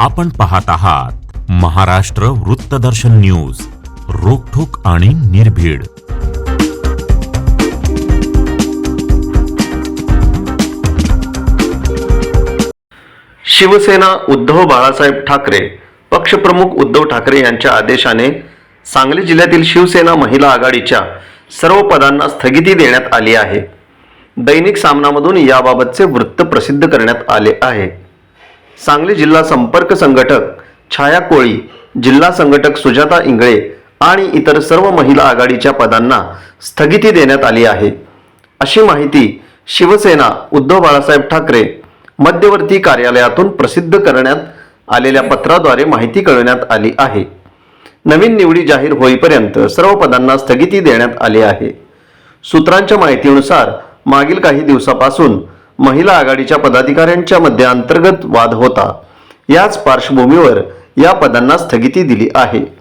आपण पाहत आहात महाराष्ट्र वृत्तदर्शन न्यूज रोखोक आणि निर्भीड. शिवसेना उद्धव बाळासाहेब ठाकरे पक्षप्रमुख उद्धव ठाकरे यांच्या आदेशाने सांगली जिल्ह्यातील शिवसेना महिला आघाडीच्या सर्व पदांना स्थगिती देण्यात आली आहे. दैनिक सामनामधून याबाबतचे वृत्त प्रसिद्ध करण्यात आले आहे. सांगली जिल्हा संपर्क संघटक छाया कोळी जिल्हा संघटक सुजाता इंगळे आणि इतर सर्व महिला आघाडीच्या पदांना स्थगिती देण्यात आली आहे. अशी माहिती शिवसेना उद्धव बाळासाहेब ठाकरे मध्यवर्ती कार्यालयातून प्रसिद्ध करण्यात आलेल्या पत्राद्वारे माहिती कळवण्यात आली आहे. नवीन निवडी जाहीर होईपर्यंत सर्व पदांना स्थगिती देण्यात आली आहे. सूत्रांच्या माहितीनुसार मागील काही दिवसापासून महिला आघाडीच्या पदाधिकाऱ्यांच्या मध्ये अंतर्गत वाद होता. याच पार्श्वभूमीवर या पदांना स्थगिती दिली आहे.